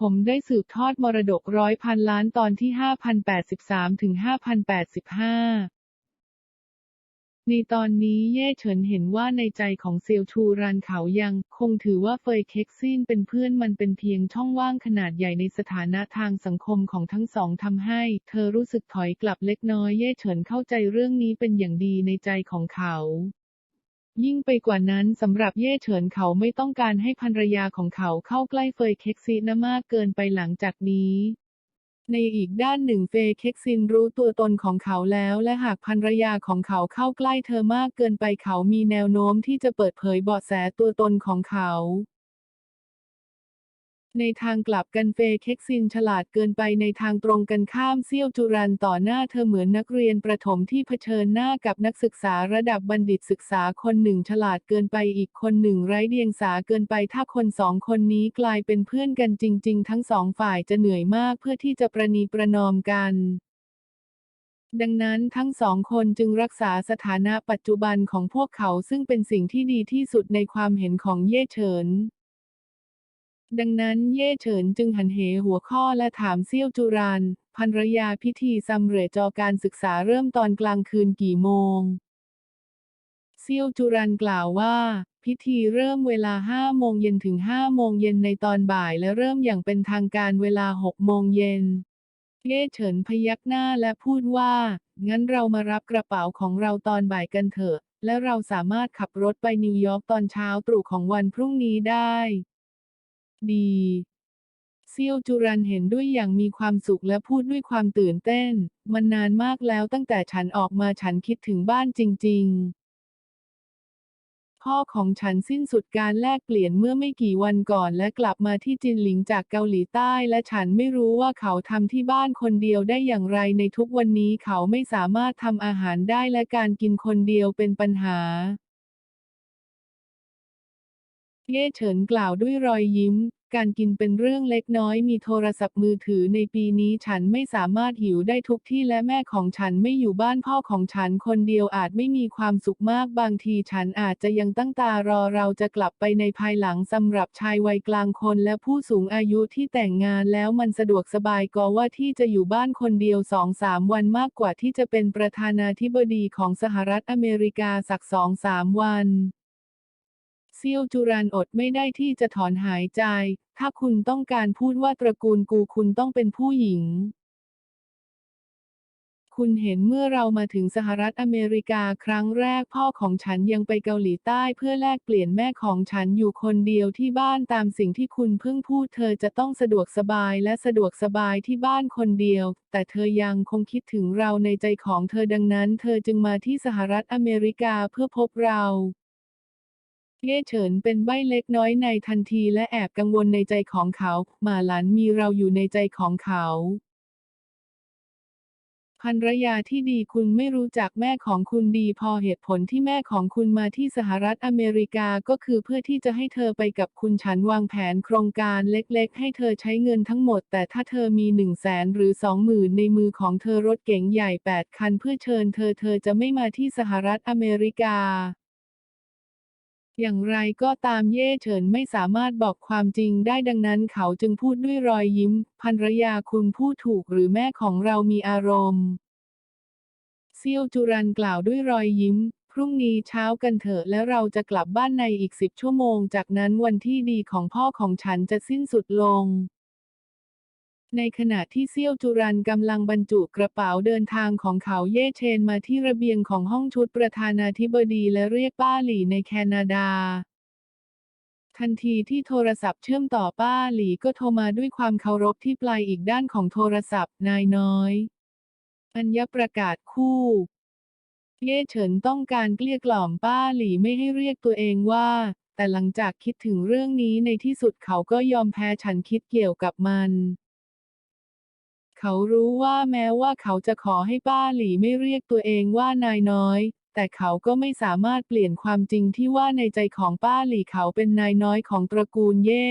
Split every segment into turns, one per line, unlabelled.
ผมได้สืบทอดมรดกร้อยพันล้านตอนที่ 5083 ถึง 5085ในตอนนี้เย่เฉินเห็นว่าในใจของเซียวชูรันเขายัง คงถือว่าเฟยเค็กซินเป็นเพื่อนมันเป็นเพียงช่องว่างขนาดใหญ่ในสถานะทางสังคมของทั้งสองทำให้ เธอรู้สึกถอยกลับเล็กน้อยเย่เฉินเข้าใจเรื่องนี้เป็นอย่างดีในใจของเขา ยิ่งไปกว่านั้นสำหรับเย่เฉินเขาไม่ต้องการให้ภรรยาของเขาเข้าใกล้เฟยเค็กซินะมากเกินไปหลังจากนี้ ในอีกด้านหนึ่งเฟย์เค็กซินรู้ตัวตนของเขาแล้วและหากภรรยาของเขาเข้าใกล้เธอมากเกินไปเขามีแนวโน้มที่จะเปิดเผยเบาะแสตัวตนของเขา ในทางกลับกันเฟเค็กซินฉลาดเกินไปในทางตรงกันข้ามเซี่ยวจุรันต่อหน้าเธอเหมือนนักเรียนประถมที่เผชิญหน้ากับนักศึกษาระดับบัณฑิตศึกษาคนหนึ่งฉลาดเกินไปอีกคนหนึ่งไร้เดียงสาเกินไปถ้าคนสองคนนี้กลายเป็นเพื่อนกันจริง ๆ ทั้งสองฝ่ายจะเหนื่อยมากเพื่อที่จะประนีประนอมกันดังนั้นทั้งสองคนจึงรักษาสถานะปัจจุบันของพวกเขาซึ่งเป็นสิ่งที่ดีที่สุดในความเห็นของเย่เฉิน ดังนั้นเย่เฉินจึงหันเหหัวข้อและถามเซี่ยวจุรานภรรยาพิธีซัมเรจอการศึกษาเริ่มตอนกลางคืนกี่โมง เซี่ยวจุรันกล่าวว่า พิธีเริ่มเวลา5โมงเย็นถึง5โมงเย็นในตอนบ่ายและเริ่มอย่างเป็นทางการเวลา6โมงเย็นเย่เฉินพยักหน้าและพูดว่า งั้นเรามารับกระเป๋าของเราตอนบ่ายกันเถอะ และเราสามารถขับรถไปนิวยอร์กตอนเช้าตรู่ของวันพรุ่งนี้ได้ ดีเซียวจุรันเห็นด้วยอย่างมีความสุขและพูดด้วยความตื่นเต้น มันนานมากแล้วตั้งแต่ฉันออกมาฉันคิดถึงบ้านจริง ๆ พ่อของฉันสิ้นสุดการแลกเปลี่ยนเมื่อไม่กี่วันก่อนและกลับมาที่จินหลิงจากเกาหลีใต้ และฉันไม่รู้ว่าเขาทำที่บ้านคนเดียวได้อย่างไรในทุกวันนี้เขาไม่สามารถทำอาหารได้และการกินคนเดียวเป็นปัญหา เย่เฉินกล่าวด้วยรอยยิ้ม การกินเป็นเรื่องเล็กน้อยมีโทรศัพท์มือถือในปีนี้ฉันไม่สามารถหิวได้ทุกที่และแม่ของฉันไม่อยู่บ้านพ่อของฉันคนเดียวอาจไม่มีความสุขมากบางทีฉันอาจจะยังตั้งตารอเราจะกลับไปในภายหลังสำหรับชายวัยกลางคนและผู้สูงอายุที่แต่งงานแล้วมันสะดวกสบายกว่าที่จะอยู่บ้านคนเดียวสองสามวันมากกว่าที่จะเป็นประธานาธิบดีของสหรัฐอเมริกาสักสองสามวัน ซียวจุรันอดไม่ได้ที่จะถอนหายใจ ถ้าคุณต้องการพูดว่าตระกูลกูคุณต้องเป็นผู้หญิง คุณเห็นเมื่อเรามาถึงสหรัฐอเมริกาครั้งแรกพ่อของฉันยังไปเกาหลีใต้เพื่อแลกเปลี่ยนแม่ของฉันอยู่คนเดียวที่บ้านตามสิ่งที่คุณเพิ่งพูดเธอจะต้องสะดวกสบายและสะดวกสบายที่บ้านคนเดียว แต่เธอยังคงคิดถึงเราในใจของเธอดังนั้น เธอจึงมาที่สหรัฐอเมริกาเพื่อพบเรา เย่เฉินเป็นใบเล็กน้อยในทันทีและแอบกังวลในใจของเขา หมาหลันมีเราอยู่ในใจของเขาภรรยาที่ดีคุณไม่รู้จักแม่ของคุณดีพอเหตุผลที่แม่ของคุณมาที่สหรัฐอเมริกาก็คือเพื่อที่จะให้เธอไปกับคุณฉันวางแผนโครงการเล็กๆ ให้เธอใช้เงินทั้งหมด แต่ถ้าเธอมีหนึ่งแสนหรือสองหมื่นในมือของเธอรถเก๋งใหญ่แปดคันเพื่อเชิญเธอเธอจะไม่มาที่สหรัฐอเมริกา อย่างไรก็ตามเย่เฉินไม่สามารถบอกความจริงได้ดังนั้นเขาจึงพูดด้วยรอยยิ้มภรรยาคุณพูดถูกหรือแม่ของเรามีอารมณ์เซียวจุรันกล่าวด้วยรอยยิ้ม พรุ่งนี้เช้ากันเถอะและเราจะกลับบ้านในอีกสิบชั่วโมง จากนั้นวันที่ดีของพ่อของฉันจะสิ้นสุดลง ในขณะที่เซี่ยวจุรันกำลังบรรจุกระเป๋าเดินทางของเขาเย่เชนมาที่ระเบียงของห้องชุดประธานาธิบดีและเรียกป้าหลี่ในแคนาดา ทันทีที่โทรศัพท์เชื่อมต่อป้าหลี่ก็โทรมาด้วยความเคารพที่ปลายอีกด้านของโทรศัพท์นายน้อย อัญญประกาศคู่ เย่เฉินต้องการเกลี้ยกล่อมป้าหลี่ไม่ให้เรียกตัวเองว่า แต่หลังจากคิดถึงเรื่องนี้ในที่สุดเขาก็ยอมแพ้ฉันคิดเกี่ยวกับมัน เขารู้ว่าแม้ว่าเขาจะขอให้ป้าหลี่ไม่เรียกตัวเองว่านายน้อย แต่เขาก็ไม่สามารถเปลี่ยนความจริงที่ว่าในใจของป้าหลี่เขาเป็นนายน้อยของตระกูลเย่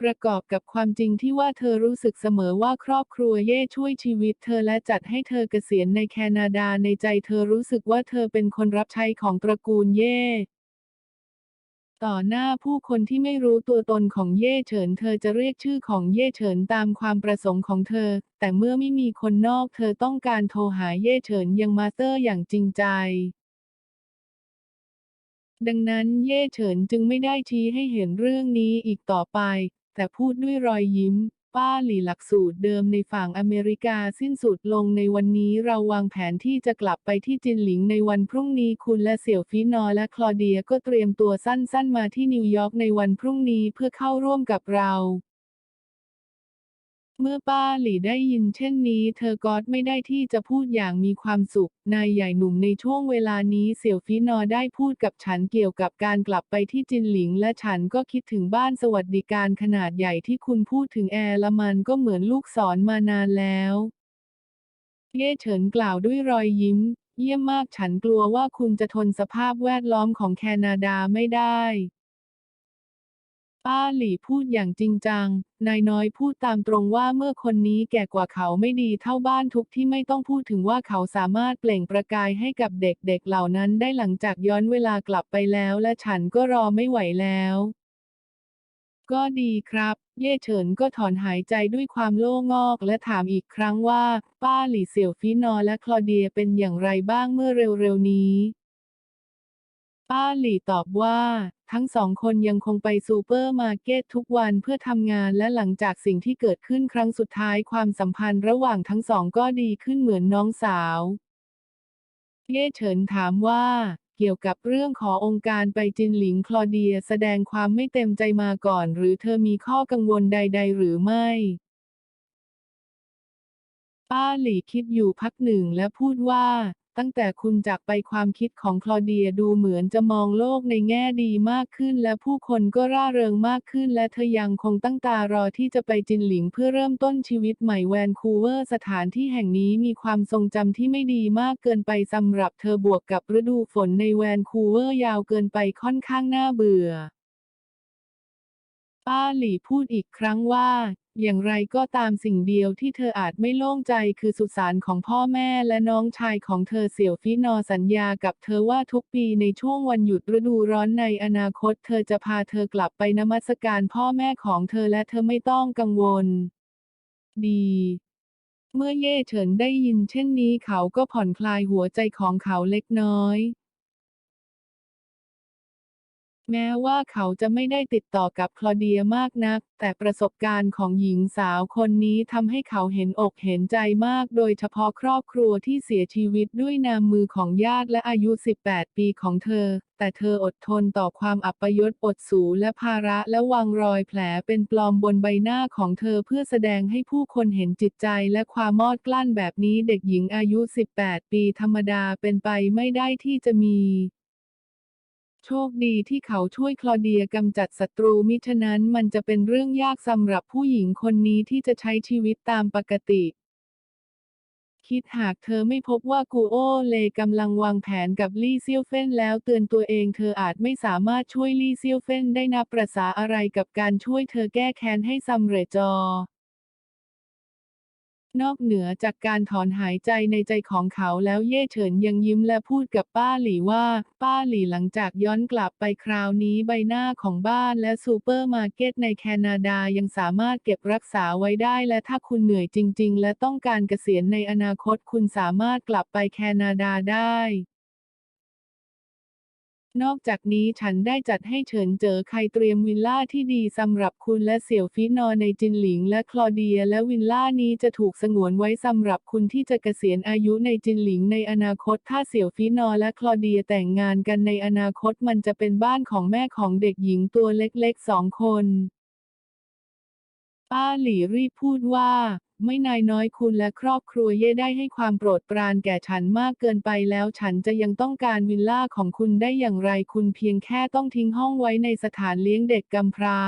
ประกอบกับความจริงที่ว่าเธอรู้สึกเสมอว่าครอบครัวเย่ช่วยชีวิตเธอและจัดให้เธอเกษียณในแคนาดาในใจเธอรู้สึกว่าเธอเป็นคนรับใช้ของตระกูลเย่ ต่อหน้าผู้คนที่ไม่รู้ตัวตนของเย่เฉิน เธอจะเรียกชื่อของเย่เฉินตามความประสงค์ของเธอ แต่เมื่อไม่มีคนนอกเธอต้องการโทรหาเย่เฉินยังมาสเตอร์อย่างจริงใจ ดังนั้นเย่เฉินจึงไม่ได้ชี้ให้เห็นเรื่องนี้อีกต่อไป แต่พูดด้วยรอยยิ้ม ป้าหลี่หลักสูตรเดิมในฝั่งอเมริกาสิ้นสุดลงในวันนี้เราวางแผนที่จะกลับไปที่จินหลิงในวันพรุ่งนี้คุณและเสี่ยวฟีนอและคลอเดียก็เตรียมตัวสั้นๆมาที่นิวยอร์กในวันพรุ่งนี้เพื่อเข้าร่วมกับเรา เมื่อป้าหลี่ได้ยินเช่นนี้ เธอก็ไม่ได้ที่จะพูดอย่างมีความสุข นายใหญ่หนุ่มในช่วงเวลานี้เสี่ยวฟีนอได้พูดกับฉันเกี่ยวกับการกลับไปที่จินหลิง และฉันก็คิดถึงบ้านสวัสดิการขนาดใหญ่ที่คุณพูดถึงแอร์ละมันก็เหมือนลูกศรมานานแล้วเย่เฉินกล่าวด้วยรอยยิ้ม เยี่ยมมากฉันกลัวว่าคุณจะทนสภาพแวดล้อมของแคนาดาไม่ได้ ป้าหลี่พูดอย่างจริงจัง นายน้อยพูดตามตรงว่าเมื่อคนนี้แก่กว่าเขาไม่ดีเท่าบ้านทุกที่ไม่ต้องพูดถึงว่าเขาสามารถเปล่งประกายให้กับเด็กๆเหล่านั้นได้หลังจากย้อนเวลากลับไปแล้วและฉันก็รอไม่ไหวแล้ว ก็ดีครับ เย่เฉินก็ถอนหายใจด้วยความโล่งอกและถามอีกครั้งว่า ป้าหลี่เสี่ยวฟีนอและคลอเดียเป็นอย่างไรบ้างเมื่อเร็วๆนี้ ป้าหลี่ตอบว่า ทั้งสองคนยังคงไปซูเปอร์มาร์เก็ตทุกวันเพื่อทำงานและหลังจากสิ่งที่เกิดขึ้นครั้งสุดท้ายความสัมพันธ์ระหว่างทั้งสองก็ดีขึ้นเหมือนน้องสาว เย่เฉินถามว่าเกี่ยวกับเรื่องขอองค์การไปจินหลิงคลอเดียแสดงความไม่เต็มใจมาก่อน หรือเธอมีข้อกังวลใด ๆ หรือไม่ ป้าหลี่คิดอยู่พักหนึ่งและพูดว่า ตั้งแต่คุณจากไปความคิดของคลอเดียดูเหมือนจะมองโลกในแง่ดีมากขึ้น และผู้คนก็ร่าเริงมากขึ้น และเธอยังคงตั้งตารอที่จะไปจินหลิงเพื่อเริ่มต้นชีวิตใหม่แวนคูเวอร์สถานที่แห่งนี้มีความทรงจำที่ไม่ดีมากเกินไปสำหรับเธอบวกกับฤดูฝนในแวนคูเวอร์ยาวเกินไปค่อนข้างน่าเบื่อ ป้าหลี่พูดอีกครั้งว่า อย่างไรก็ตามสิ่งเดียวที่เธออาจไม่โล่งใจคือสุสานของพ่อแม่และน้องชายของเธอเสี่ยวฟินอสัญญากับเธอว่าทุกปีในช่วงวันหยุดฤดูร้อนในอนาคต เธอจะพาเธอกลับไปนมัสการพ่อแม่ของเธอและเธอไม่ต้องกังวล ดีเมื่อเย่เฉินได้ยินเช่นนี้เขาก็ผ่อนคลายหัวใจของเขาเล็กน้อย แม้ว่าเขาจะไม่ได้ติดต่อกับคลอเดียมากนัก แต่ประสบการณ์ของหญิงสาวคนนี้ทำให้เขาเห็นอกเห็นใจมาก โดยเฉพาะครอบครัวที่เสียชีวิตด้วยนามมือของญาติและอายุ 18 ปีของเธอ แต่เธออดทนต่อความอัปยศอดสูและภาระและวางรอยแผลเป็นปลอมบนใบหน้าของเธอเพื่อแสดงให้ผู้คนเห็นจิตใจและความมอดกลั้นแบบนี้เด็กหญิงอายุ 18 ปีธรรมดาเป็นไปไม่ได้ที่จะมี โชคดีที่เขาช่วยคลอเดียกำจัดศัตรูมิฉะนั้นมันจะเป็นเรื่องยากสำหรับผู้หญิงคนนี้ที่จะใช้ชีวิตตามปกติ คิดหากเธอไม่พบว่ากูโอเลกำลังวางแผนกับลี่เซียวเฟนแล้วเตือนตัวเองเธออาจไม่สามารถช่วยลี่เซียวเฟนได้นับประษาอะไรกับการช่วยเธอแก้แค้นให้สำเร็จจอ นอกเหนือจากการถอนหายใจในใจของเขาแล้วเย่เฉินยังยิ้มและพูดกับป้าหลี่ว่า ป้าหลี่หลังจากย้อนกลับไปคราวนี้ใบหน้าของบ้านและซูเปอร์มาร์เก็ตในแคนาดายังสามารถเก็บรักษาไว้ได้และถ้าคุณเหนื่อยจริง ๆ และต้องการเกษียณในอนาคตคุณสามารถกลับไปแคนาดาได้ นอกจากนี้ฉันได้จัดให้เฉินเจอใครเตรียมวิลล่าที่ดีสำหรับคุณและเสี่ยวฟินอในจินหลิงและคลอเดียและวิลล่านี้จะถูกสงวนไว้สำหรับคุณที่จะเกษียณอายุในจินหลิงในอนาคตถ้าเสี่ยวฟินอและคลอเดียแต่งงานกันในอนาคตมันจะเป็นบ้านของแม่ของเด็กหญิงตัวเล็กๆสองคน ป้าหลี่รีบพูดว่า ไม่นายน้อยคุณและครอบครัวเย่ได้ให้ความโปรดปรานแก่ฉันมากเกินไปแล้วฉันจะยังต้องการวิลล่าของคุณได้อย่างไรคุณเพียงแค่ต้องทิ้งห้องไว้ในสถานเลี้ยงเด็กกำพร้า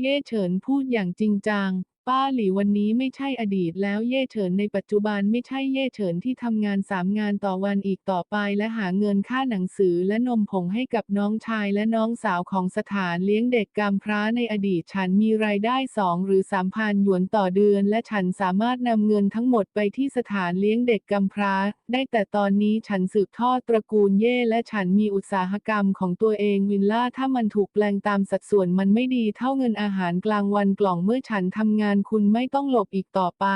เย่เฉินพูดอย่างจริงจัง ป้าหลี่วันนี้ไม่ใช่อดีตแล้วเย่เฉินในปัจจุบันไม่ใช่เย่เฉินที่ทำงานสามงานต่อวันอีกต่อไปและหาเงินค่าหนังสือและนมผงให้กับน้องชายและน้องสาวของสถานเลี้ยงเด็กกำพร้าในอดีตฉันมีรายได้สองหรือสามพันหยวนต่อเดือน และฉันสามารถนำเงินทั้งหมดไปที่สถานเลี้ยงเด็กกำพร้า ได้แต่ตอนนี้ฉันสืบทอดตระกูลเย่และฉันมีอุตสาหกรรมของตัวเองวิลล่าถ้ามันถูกแปลงตามสัดส่วนมันไม่ดีเท่าเงินอาหารกลางวันกล่องเมื่อฉันทำงานคุณไม่ต้องหลบอีกต่อไป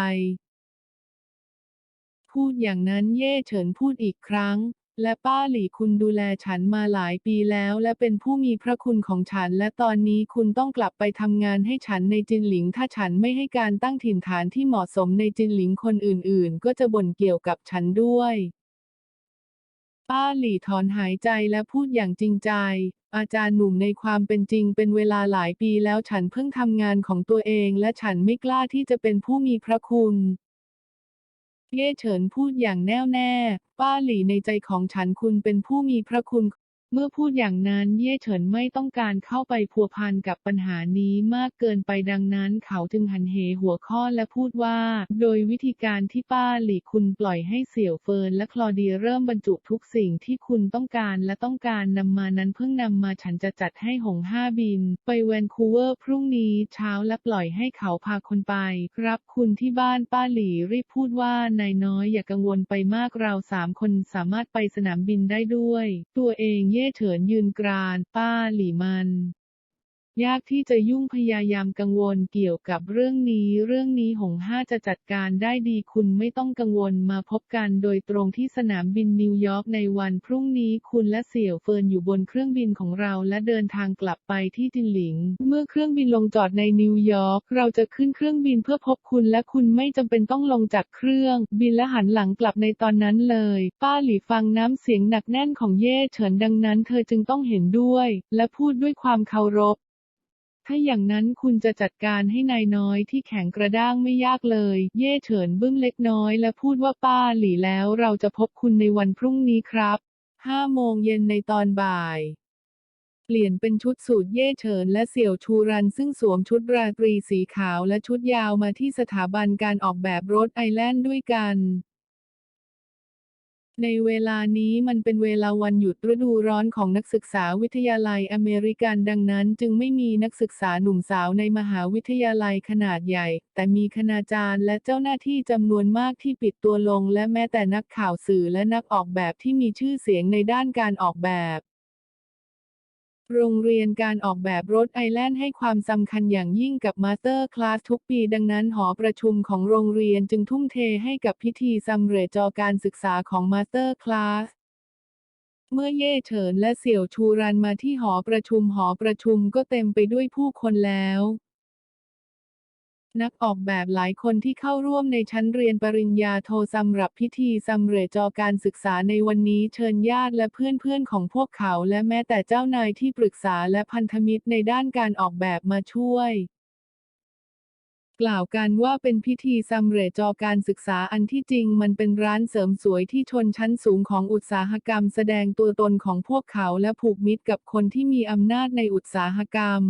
พูดอย่างนั้นเย่เฉินพูดอีกครั้ง และป้าหลี่คุณดูแลฉันมาหลายปีแล้ว และเป็นผู้มีพระคุณของฉัน และตอนนี้คุณต้องกลับไปทำงานให้ฉันในจินหลิง ถ้าฉันไม่ให้การตั้งถิ่นฐานที่เหมาะสมในจินหลิงคนอื่นๆ ก็จะบ่นเกี่ยวกับฉันด้วย ป้าหลี่ถอนหายใจและพูดอย่างจริงใจ อาจารย์หนุ่มในความเป็นจริงเป็นเวลาหลายปีแล้วฉันเพิ่งทำงานของตัวเองและฉันไม่กล้าที่จะเป็นผู้มีพระคุณเย่เฉินพูดอย่างแน่วแน่ ป้าหลี่ในใจของฉันคุณเป็นผู้มีพระคุณ เมื่อพูดอย่างนั้นเย่เฉินไม่ต้องการเข้าไปพัวพันกับปัญหานี้มากเกินไปดังนั้นเขาจึงหันเหหัวข้อและพูดว่า โดยวิธีการที่ป้าหลี่คุณปล่อยให้เสี่ยวเฟินและคลอดีเริ่มบรรจุทุกสิ่งที่คุณต้องการและต้องการนำมานั้นเพิ่งนำมาฉันจะจัดให้หงห้าบิน ไปแวนคูเวอร์พรุ่งนี้เช้าและปล่อยให้เขาพาคนไป รับคุณที่บ้านป้าหลี่รีบพูดว่านายน้อยอย่ากังวลไปมากเราสามคนสามารถไปสนามบินได้ด้วย ตัวเองเย่เถินยืนกราน ป้าหลี่มัน ยากที่จะยุ่งพยายามกังวลเกี่ยวกับเรื่องนี้ เรื่องนี้หงห้าจะจัดการได้ดีคุณไม่ต้องกังวลมาพบกันโดยตรงที่สนามบินนิวยอร์กในวันพรุ่งนี้คุณและเสี่ยวเฟินอยู่บนเครื่องบินของเราและเดินทางกลับไปที่จินหลิง เมื่อเครื่องบินลงจอดในนิวยอร์กเราจะขึ้นเครื่องบินเพื่อพบคุณและคุณไม่จำเป็นต้องลงจากเครื่อง บินและหันหลังกลับในตอนนั้นเลย ป้าหลี่ฟังน้ำเสียงหนักแน่นของเย่เฉินดังนั้น เธอจึงต้องเห็นด้วย และพูดด้วยความเคารพ ถ้าอย่างนั้นคุณจะจัดการให้นายน้อยที่แข็งกระด้างไม่ยากเลย เย่เฉินบึ้มเล็กน้อยและพูดว่าป้าหลี่แล้วเราจะพบคุณในวันพรุ่งนี้ครับห้าโมงเย็นในตอนบ่ายเปลี่ยนเป็นชุดสูทเย่เฉินและเสี่ยวชูรันซึ่งสวมชุดราตรีสีขาวและชุดยาวมาที่สถาบันการออกแบบรถไอแลนด์ด้วยกัน ในเวลานี้มันเป็นเวลาวันหยุดฤดูร้อนของนักศึกษาวิทยาลัยอเมริกันดังนั้นจึงไม่มีนักศึกษาหนุ่มสาวในมหาวิทยาลัยขนาดใหญ่ แต่มีคณาจารย์และเจ้าหน้าที่จำนวนมากที่ปิดตัวลงและแม้แต่นักข่าวสื่อและนักออกแบบที่มีชื่อเสียงในด้านการออกแบบ โรงเรียนการออกแบบรถไอแลนด์ให้ความสำคัญอย่างยิ่งกับมาสเตอร์คลาสทุกปีดังนั้นหอประชุมของโรงเรียนจึงทุ่มเทให้กับพิธีสำเร็จจอการศึกษาของมาสเตอร์คลาสเมื่อเย่เฉินและเสี่ยวชูรันมาที่หอประชุมหอประชุมก็เต็มไปด้วยผู้คนแล้ว นักออกแบบหลายคนที่เข้าร่วมในชั้นเรียนปริญญาโทสำหรับพิธีสำเร็จจอการศึกษาในวันนี้เชิญญาติและเพื่อนๆของพวกเขา และแม้แต่เจ้านายที่ปรึกษาและพันธมิตรในด้านการออกแบบมาช่วย กล่าวกันว่าเป็นพิธีสำเร็จจอการศึกษาอันที่จริงมันเป็นร้านเสริมสวยที่ชนชั้นสูงของอุตสาหกรรม แสดงตัวตนของพวกเขาและผูกมิตรกับคนที่มีอำนาจในอุตสาหกรรม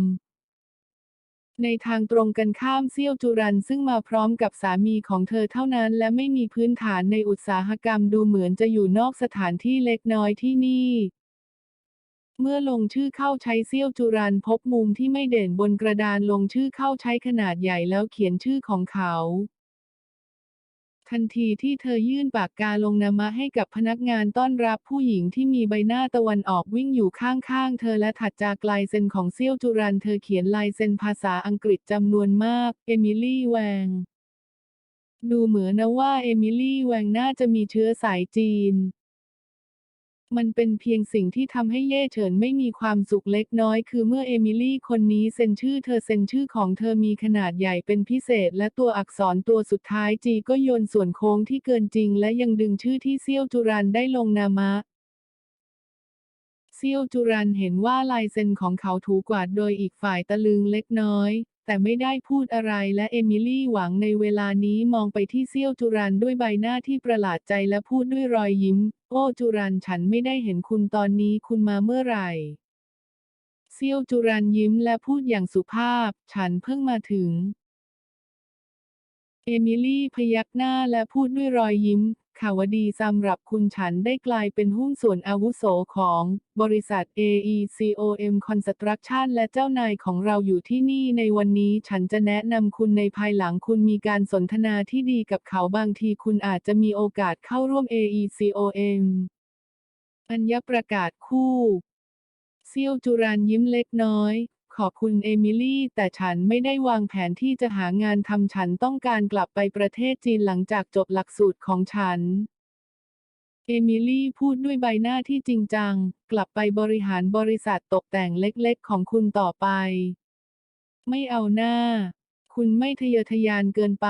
ในทางตรงกันข้ามเซี่ยวจุรันซึ่งมาพร้อมกับสามีของเธอเท่านั้น และไม่มีพื้นฐานในอุตสาหกรรมดูเหมือนจะอยู่นอกสถานที่เล็กน้อยที่นี่ เมื่อลงชื่อเข้าใช้เซี่ยวจุรันพบมุมที่ไม่เด่นบนกระดานลงชื่อเข้าใช้ขนาดใหญ่แล้วเขียนชื่อของเขา ทันทีที่เธอยื่นปากกาลงนามะให้กับพนักงานต้อนรับผู้หญิงที่มีใบหน้าตะวันออกวิ่งอยู่ข้างๆ เธอและถัดจากลายเซ็นของเซี่ยวจุรันเธอเขียนลายเซ็นภาษาอังกฤษจำนวนมาก เอมิลี่แวง ดูเหมือนนะว่าเอมิลี่แวงน่าจะมีเชื้อสายจีน มันเป็นเพียงสิ่งที่ทำให้เย่เฉินไม่มีความสุขเล็กน้อย คือเมื่อเอมิลี่คนนี้เซ็นชื่อเธอเซ็นชื่อของเธอมีขนาดใหญ่เป็นพิเศษ และตัวอักษรตัวสุดท้ายจีก็โยนส่วนโค้งที่เกินจริง และยังดึงชื่อที่เซี่ยวจุรันได้ลงนามะเซี่ยวจุรันเห็นว่าลายเซ็นของเขาถูกกวาดโดยอีกฝ่ายตะลึงเล็กน้อย แต่ไม่ได้พูดอะไรและเอมิลี่หวังในเวลานี้มองไปที่เซี่ยวจุรันด้วยใบหน้าที่ประหลาดใจและพูดด้วยรอยยิ้ม โอ้จุรันฉันไม่ได้เห็นคุณตอนนี้คุณมาเมื่อไหร่เซี่ยวจุรันยิ้มและพูดอย่างสุภาพ ฉันเพิ่งมาถึง เอมิลี่พยักหน้าและพูดด้วยรอยยิ้ม ข่าวดีสำหรับคุณฉันได้กลายเป็นหุ้นส่วนอาวุโสของบริษัท AECOM Construction และเจ้านายของเราอยู่ที่นี่ในวันนี้ฉันจะแนะนำคุณในภายหลังคุณมีการสนทนาที่ดีกับเขาบางทีคุณอาจจะมีโอกาสเข้าร่วม AECOM อัญญประกาศคู่ เซียวจุรานยิ้มเล็กน้อย ขอบคุณเอมิลี่ แต่ฉันไม่ได้วางแผนที่จะหางานทำฉันต้องการกลับไปประเทศจีนหลังจากจบหลักสูตรของฉัน เอมิลี่พูดด้วยใบหน้าที่จริงจัง กลับไปบริหารบริษัทตกแต่งเล็กๆ ของคุณต่อไป ไม่เอาหน้า คุณไม่ทะเยอทะยานเกินไป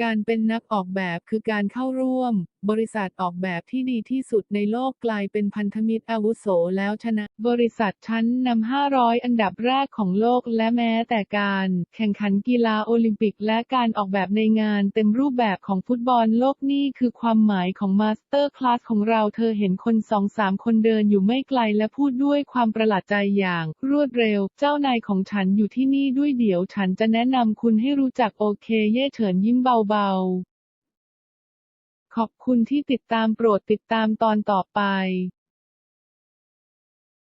การเป็นนักออกแบบคือการเข้าร่วม บริษัทออกแบบที่ดีที่สุดในโลกกลายเป็นพันธมิตรอาวุโสแล้วชนะ บริษัทชั้นนำ 500 อันดับแรกของโลกและแม้แต่การ แข่งขันกีฬาโอลิมปิกและการออกแบบในงานเต็มรูปแบบของฟุตบอลโลกนี่คือความหมายของมาสเตอร์คลาสของเราเธอเห็นคนสองสามคนเดินอยู่ไม่ไกลและพูดด้วยความประหลาดใจอย่าง รวดเร็ว เจ้านายของฉันอยู่ที่นี่ด้วยเดี๋ยวฉันจะแนะนำคุณให้รู้จักโอเคเย่เฉินยิ้มเบาๆ ขอบคุณที่ติดตามโปรดติดตามตอนต่อไป